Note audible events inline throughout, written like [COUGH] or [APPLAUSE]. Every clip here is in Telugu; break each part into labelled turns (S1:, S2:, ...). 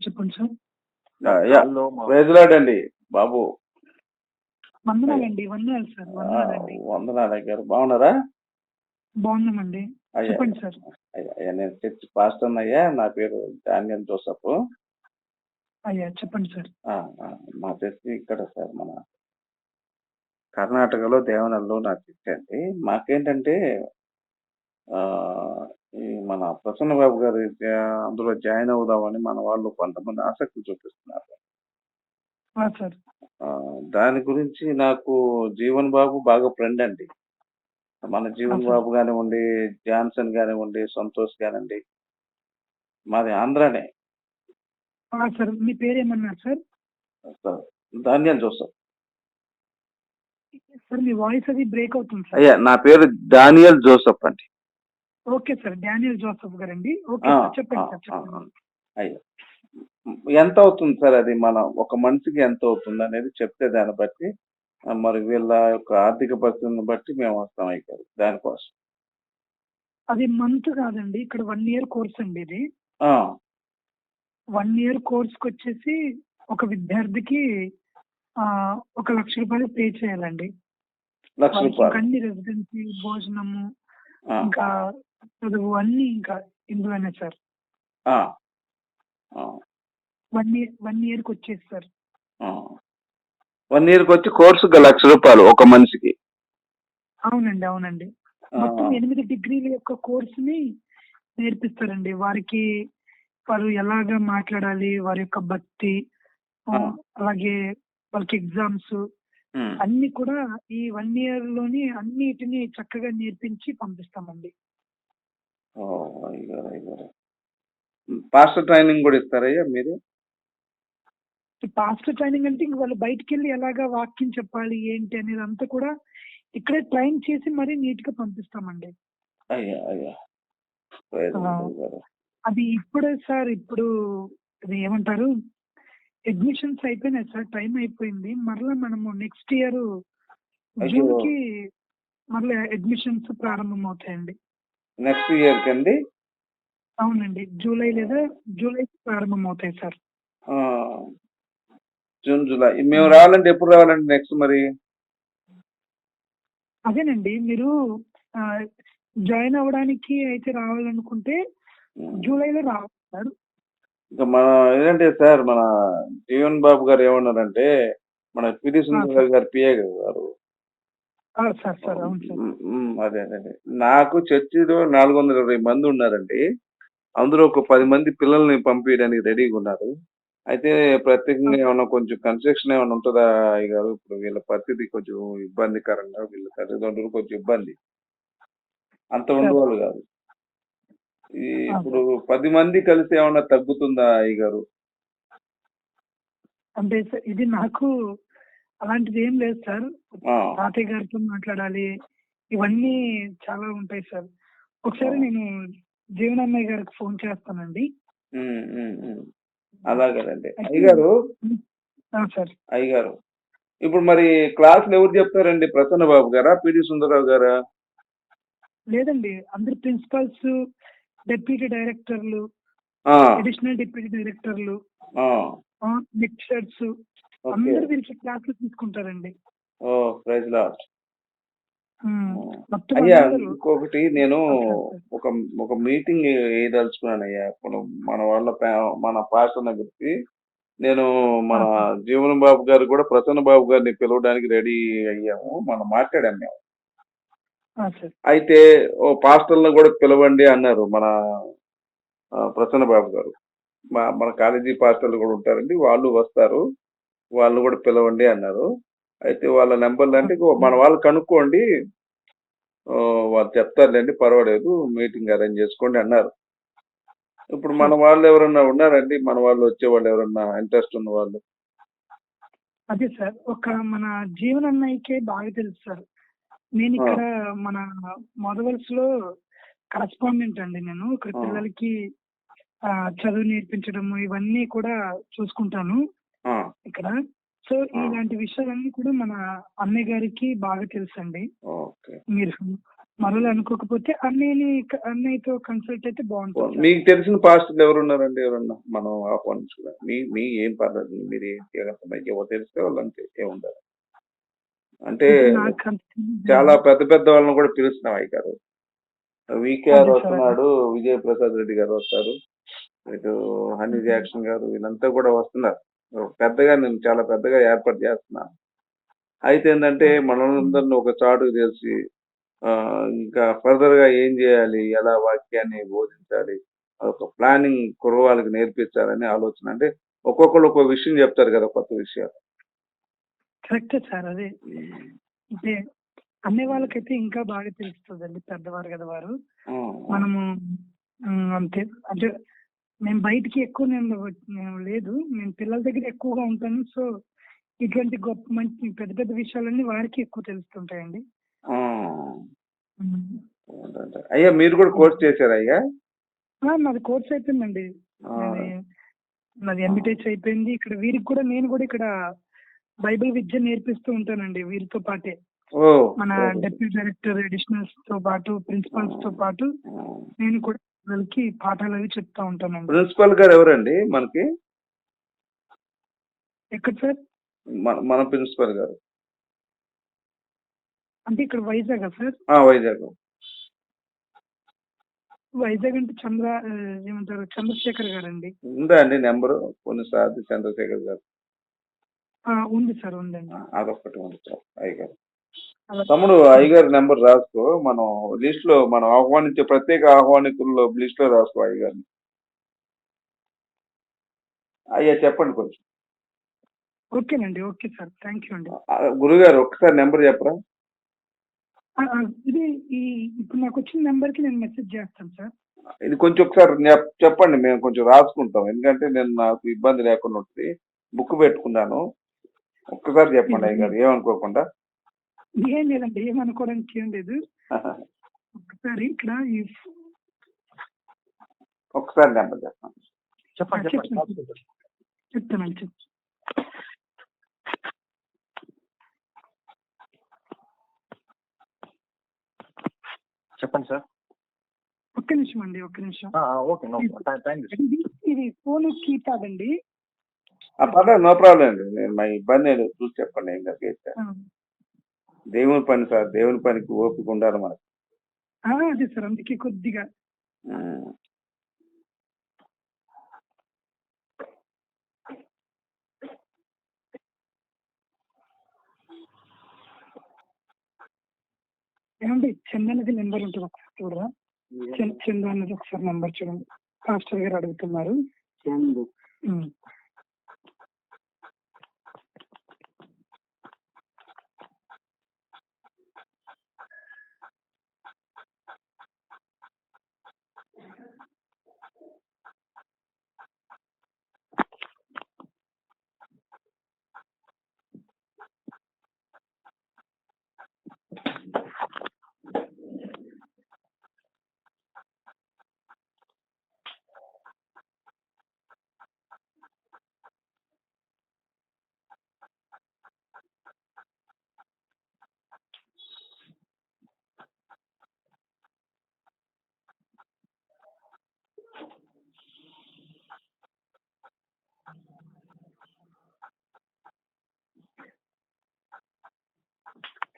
S1: చెప్పండి సార్.
S2: ప్రైజ్లాడండి బాబు.
S1: వందనాలండి వందనాలు సార్ వందనాలండి.
S2: వందనాలు అయ్యారు బాగున్నారా?
S1: బాగున్నామండి. చెప్పండి సార్.
S2: అయ్యా నేను చర్చ్ పాస్టర్ అయ్యా నా పేరు డానియల్ జోసఫ్.
S1: అయ్యా చెప్పండి సార్.
S2: మా చర్చ్ ఇక్కడ సార్ మన కర్ణాటకలో దేవనల్లో నా చర్చ్ అండి మాకేంటంటే మన ప్రసన్న బాబు గారు అందులో జాయిన్ అవుదామని మన వాళ్ళు కొంతమంది ఆసక్తి చూపిస్తున్నారు.
S1: సార్.
S2: దాని గురించి నాకు జీవన్ బాబు బాగా ఫ్రెండ్ అండి. మన జీవన్. బాబు కానివ్వండి జాన్సన్ కానివ్వండి సంతోష్ కానివ్వండి మాది ఆంధ్రానే.
S1: సార్. మీ పేరు ఏమన్నారు సార్?
S2: సార్, ధాన్యాలు జోసఫ్.
S1: సార్ మీ వాయిస్ అది బ్రేక్ అవుతుంది సార్.
S2: అయ్యా నా పేరు డానియల్ జోసఫ్ అండి.
S1: ఓకే సార్ డానియల్ జోసఫ్ గారండి. ఓకే సార్ చెప్పండి
S2: ఆ,
S1: సార్
S2: ఆ,
S1: చెప్పండి.
S2: అయ్యా. ఎంత అవుతుంది సార్ అది మన ఒక మనిషికి ఎంత అవుతుంది అనేది చెప్తే దాన్ని బట్టి మరి వీళ్ళ యొక్క ఆర్థిక పరిస్థితిని బట్టి మేము వస్తాం ఇక్కడ దానికోసం.
S1: అది మంత్ కాదండి ఇక్కడ వన్ ఇయర్ కోర్స్ అండి ఇది. వన్ ఇయర్ కోర్స్కి వచ్చేసి ఒక విద్యార్థికి ఒక లక్ష రూపాయలు పే చేయాలండి.
S2: లక్ష రూపాయలు.
S1: అన్ని రెసిడెన్సీ భోజనము ఇంకా చదువు అన్ని ఇంకా ఇందులోనే సార్. వన్ ఇయర్ వన్ ఇయర్కి వచ్చేసి సార్.
S2: ఆ. వన్ ఇయర్కి వచ్చి కోర్సుకి లక్ష రూపాయలు ఒక మనిషికి.
S1: అవునండి అవునండి. మొత్తం ఎనిమిది డిగ్రీల యొక్క కోర్సుని నేర్పిస్తారండి. వారికి వారు ఎలాగ మాట్లాడాలి వారి యొక్క భక్తి. అలాగే వాళ్ళకి ఎగ్జామ్స్. అన్ని కూడా ఈ వన్ ఇయర్లోని అన్నిటిని చక్కగా నేర్పించి పంపిస్తామండి.
S2: పాస్టర్ ట్రైనింగ్ కూడా ఇస్తారయ్యా మీరు?
S1: పాస్టర్ ట్రైనింగ్ అంటే ఇంక వాళ్ళు బయటికి వెళ్ళి ఎలాగా వాక్యం చెప్పాలి ఏంటి అనేది అంతా కూడా ఇక్కడే ట్రైన్ చేసి మరీ నీట్గా పంపిస్తామండి.
S2: అయ్యా అయ్యా.
S1: అది ఇప్పుడే సార్ ఇప్పుడు ఇది ఏమంటారు? అడ్మిషన్స్ అయిపోయినాయి సార్ టైం అయిపోయింది. మరలా మనము నెక్స్ట్ ఇయర్. జూన్కి మరలా అడ్మిషన్స్ ప్రారంభం అవుతాయండి
S2: నెక్స్ట్ ఇయర్ కండి.
S1: అవునండి. జూలై లేదా జూలై ప్రారంభం అవుతాయి సార్
S2: జూన్ జూలై. మేము రావాలంటే ఎప్పుడు రావాలండి నెక్స్ట్ మరి?
S1: అదేనండి. మీరు జాయిన్ అవ్వడానికి అయితే రావాలనుకుంటే జూలైలో రావాలి సార్.
S2: ఇంకా మన ఏంటంటే సార్ మన జీవన్ బాబు గారు ఏమన్నారంటే మన పిడి సుందర్ గారు పిఏ గారు.
S1: సార్ సార్ అవును సార్.
S2: ఉమ్, ఉమ్, అదే అదే నాకు చర్చిలో నాలుగు వందల ఇరవై మంది ఉన్నారండి. అందులో ఒక పది మంది పిల్లల్ని పంపించడానికి రెడీగా ఉన్నారు. అయితే ప్రత్యేకంగా ఏమన్నా కొంచెం కన్స్ట్రక్షన్ ఏమైనా ఉంటుందా అయ్య గారు? ఇప్పుడు వీళ్ళ పరిస్థితి కొంచెం ఇబ్బందికరంగా వీళ్ళ తల్లిదండ్రులు కొంచెం ఇబ్బంది. అంత ఉండేవాళ్ళు కాదు. ఈ ఇప్పుడు పది మంది కలిసి ఏమన్నా తగ్గుతుందా అయ్య గారు?
S1: అంటే సార్ ఇది నాకు అలాంటిది ఏం లేదు సార్. తాతయ్య గారితో మాట్లాడాలి. ఇవన్నీ చాలా ఉంటాయి సార్. ఒకసారి నేను జీవనన్నయ్య గారికి ఫోన్ చేస్తానండి.
S2: అలాగేనండి. అయ్యగారు?
S1: సార్.
S2: అయ్యగారు. ఇప్పుడు మరి క్లాసులు ఎవరు చెప్తారండి? ప్రసన్న బాబు గారా? పిడి సుందరరావు గారా?
S1: లేదండి. అందరు ప్రిన్సిపల్స్ డెప్యూటీ డైరెక్టర్లు అడిషనల్ డిప్యూటీ డైరెక్టర్లు లెక్చరర్స్ అందరు వీరికి క్లాసులు తీసుకుంటారండి.
S2: ఓ ప్రైజ్
S1: మొత్తం
S2: అయ్యా ఇంకొకటి నేను. ఒక ఒక మీటింగ్ వేయదలుచుకున్నాను అయ్యా ఇప్పుడు మన వాళ్ళ మన పాస్టర్ని గురించి నేను మన జీవన బాబు గారు కూడా ప్రసన్న బాబు గారిని పిలవడానికి రెడీ అయ్యాము. మనం మాట్లాడాము మేము. అయితే ఓ పాస్టర్లను కూడా పిలవండి అన్నారు మన ప్రసన్న బాబు గారు. మన కాలేజీ పాస్టర్లు కూడా ఉంటారండి. వాళ్ళు వస్తారు. వాళ్ళు కూడా పిలవండి అన్నారు. అయితే వాళ్ళ నెంబర్లు అంటే మన వాళ్ళు కనుక్కోండి. వాళ్ళు చెప్తారులేండి పర్వాలేదు మీటింగ్ అరేంజ్ చేసుకోండి అన్నారు. ఇప్పుడు మన వాళ్ళు ఎవరన్నా ఉన్నారండి? మన వాళ్ళు వచ్చే వాళ్ళు ఎవరన్నా ఇంట్రెస్ట్ ఉన్న వాళ్ళు?
S1: అదే సార్ ఒక మన జీవన్ అన్నయ్యకే బాగా తెలుసు సార్. నేను ఇక్కడ మన మొదవలస లో కరస్పాండెంట్ అండి నేను. ఇక్కడ. పిల్లలకి చదువు నేర్పించడము ఇవన్నీ కూడా చూసుకుంటాను. ఇక్కడ. సో ఇలాంటి విషయాలన్నీ కూడా మన అన్నయ్య గారికి బాగా తెలుసండి.
S2: ఓకే.
S1: మీరు మరోలా అనుకోకపోతే అన్నయ్యని అన్నయ్యతో కన్సల్ట్ అయితే బాగుంటుంది.
S2: మీకు తెలిసిన పాస్టర్లు ఎవరు ఉన్నారండి ఎవరన్నా మనం ఆహ్వానించుకున్నాం? మీ మీ ఏం పర్లేదు మీరు ఎవరు తెలిస్తే వాళ్ళు అంతే ఏముండదు. అంటే. [LAUGHS] చాలా పెద్ద పెద్ద వాళ్ళని కూడా పిలుస్తున్నాం అయ్య గారు వికేఆర్. వస్తున్నాడు విజయ్ ప్రసాద్ రెడ్డి గారు వస్తారు. ఇటు హనీ జాక్సన్ గారు వీళ్ళంతా కూడా వస్తున్నారు. పెద్దగా నేను చాలా పెద్దగా ఏర్పాటు చేస్తున్నాను. అయితే ఏంటంటే మనందరిని ఒక చాటుకు తెలిసి ఇంకా ఫర్దర్గా ఏం చేయాలి ఎలా వాక్యాన్ని బోధించాలి ఒక ప్లానింగ్ కుర్రవాళ్ళకి నేర్పించాలని ఆలోచన. అంటే ఒక్కొక్కరు ఒక్కో విషయం చెప్తారు కదా కొత్త విషయాలు.
S1: కరెక్టే సార్. అదే అంటే అనే వాళ్ళకైతే ఇంకా బాగా తెలుస్తుందండి పెద్దవారు కదా వారు మనము అంతే. అంటే నేను బయటికి ఎక్కువ నేను లేదు. నేను పిల్లల దగ్గర ఎక్కువగా ఉంటాను. సో ఇటువంటి గొప్ప మంచి పెద్ద పెద్ద విషయాలన్నీ వారికి ఎక్కువ తెలుస్తుంటాయండి.
S2: అయ్యా మీరు కూడా కోర్స్ చేశారా అయ్యా?
S1: నాది కోర్స్ అయిపోయిందండి. నాది ఎంబీటెచ్ అయిపోయింది. ఇక్కడ వీరికి కూడా నేను కూడా ఇక్కడ బైబిల్ విద్య నేర్పిస్తూ ఉంటానండి వీరితో పాటే. మన డెప్యూటీ డైరెక్టర్ అడిషనల్స్తో పాటు ప్రిన్సిపల్స్తో పాటు నేను కూడా వాళ్ళకి పాఠాలు అవి చెప్తా ఉంటానండి
S2: ప్రిన్సిపల్ గారు ఎవరండి మనకి?
S1: ఎక్కడ సార్?
S2: మన మన ప్రిన్సిపల్ గారు.
S1: అంటే ఇక్కడ వైజాగ్ సార్?
S2: ఆ, వైజాగ్.
S1: వైజాగ్ అంటే చంద్ర ఆ, ఏమంటారు చంద్రశేఖర్ గారు అండి
S2: ఉందా అండి నెంబరు? కొన్నిసార్లు చంద్రశేఖర్ గారు.
S1: ఆ, ఉంది సార్ ఉందండి.
S2: ఆ, అదొక్కటి ఉంది సార్ అయ్యగారు.
S1: అలా-
S2: తమ్ముడు అయ్యగారి నెంబర్ రాసుకో. మనం లిస్ట్లో మనం ఆహ్వానించే ప్రత్యేక ఆహ్వానితుల్లో లిస్ట్లో రాసుకో అయ్యగారిని. అయ్యా చెప్పండి కొంచెం.
S1: ఓకేనండి ఓకే సార్. థ్యాంక్ యూ అండి.
S2: గురుగారు ఒక్కసారి నెంబర్ చెప్పరా?
S1: ఇది ఈ ఇప్పుడు నాకు వచ్చిన నెంబర్కి నేను మెసేజ్ చేస్తాను సార్.
S2: ఇది కొంచెం ఒకసారి చెప్పండి మేము కొంచెం రాసుకుంటాం. ఎందుకంటే నేను నాకు ఇబ్బంది లేకుండా ఉంటుంది. బుక్ పెట్టుకున్నాను. ఒక్కసారి చెప్పండి అయ్యగారు ఏమనుకోకుండా.
S1: ఏం లేదండి ఏమనుకోవడానికి ఏం లేదు. ఒకసారి ఇక్కడ ఈ
S2: ఒకసారి నెంబర్ చెప్పండి
S3: చెప్పండి
S1: ఆ,
S3: చెప్పండి.
S1: చెప్తానండి
S3: సార్.
S1: ఒక్క నిమిషం అండి ఒక్క నిమిషం.
S3: ఓకే నో థ్యాంక్ యూ
S1: ఇది ఫోన్ కీప్యాడ్ అండి.
S2: పర్లేదు నో ప్రాబ్లం అండి. నేను మా ఇబ్బంది ఏదో చూసి చెప్పండి ఏం దేవుని పని సార్ దేవుని పనికి ఓపిక ఉండాలి మనకు.
S1: అదే సార్ అందుకే కొద్దిగా. ఏమండి చంద అనేది నెంబర్ ఉంటుంది ఒకసారి చూడరా? చంద ఒకసారి నెంబర్ చూడండి. మాస్టర్ గారు అడుగుతున్నారు.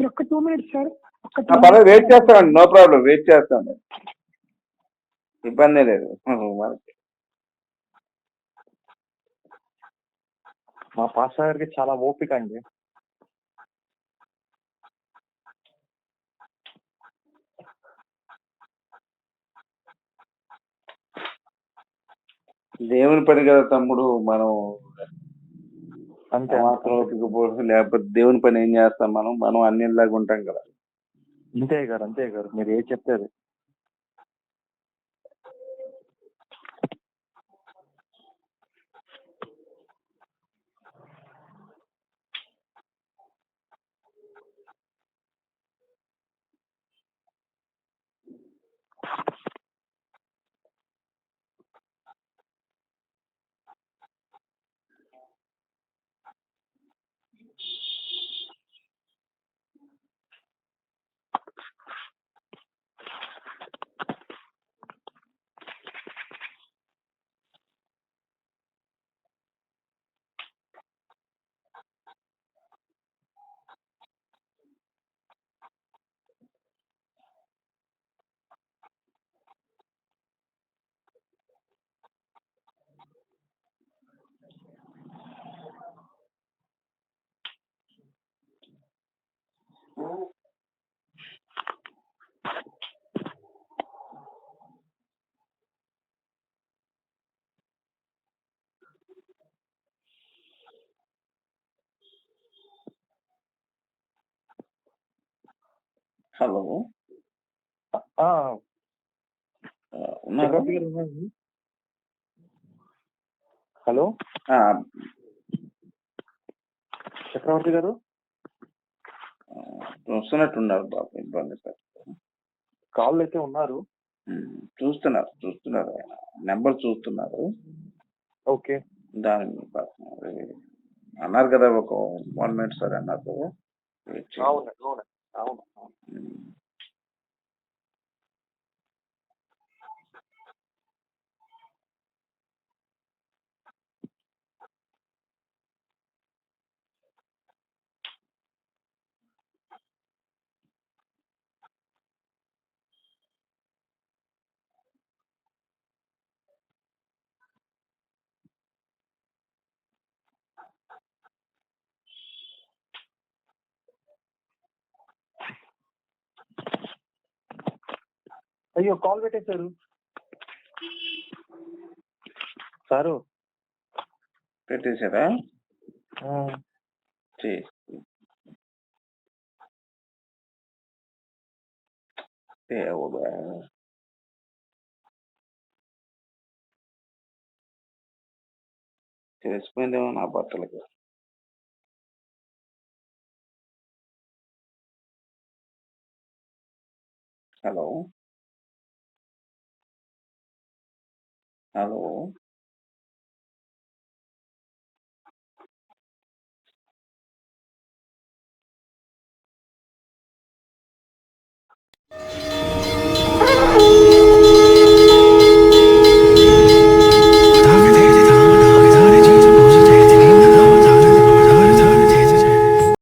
S1: ఉమ్. సార్ ఒక్క టూ మినిట్స్ సార్
S2: పర్లేదు వెయిట్ చేస్తామండి. నో ప్రాబ్లం వెయిట్ చేస్తాను ఇబ్బంది లేదు. మనకి [LAUGHS]
S3: మా పాస్టర్ గారికి చాలా ఓపిక అండి.
S2: దేవుని పని కదా తమ్ముడు మనం
S3: అంతే.
S2: మాత్రం లేకపోతే దేవుని పని ఏం చేస్తాం మనం? మనం అన్నిలాగా ఉంటాం కదా.
S3: అంతే గారు అంతే గారు. మీరు ఏ చెప్తారు
S2: హలో?
S3: హలో. చక్రవర్తి గారు?
S2: ఆ, వస్తున్నట్టున్నారు బాబు ఇబ్బంది
S3: కాల్ అయితే ఉన్నారు.
S2: చూస్తున్నారు చూస్తున్నారు ఆయన. నెంబర్ చూస్తున్నారు.
S3: ఓకే.
S2: దాని అన్నారు కదా ఒక వన్ మినిట్ సార్ అన్నారు కదా. వెయిట్ చేయండి.
S3: అవును అవును అయ్యో కాల్ పెట్టేశారు. సారు.
S2: పెట్టేశారా. దేవుడా తెలిసిపోయిందేమో నా బట్టలకి. హలో. hello.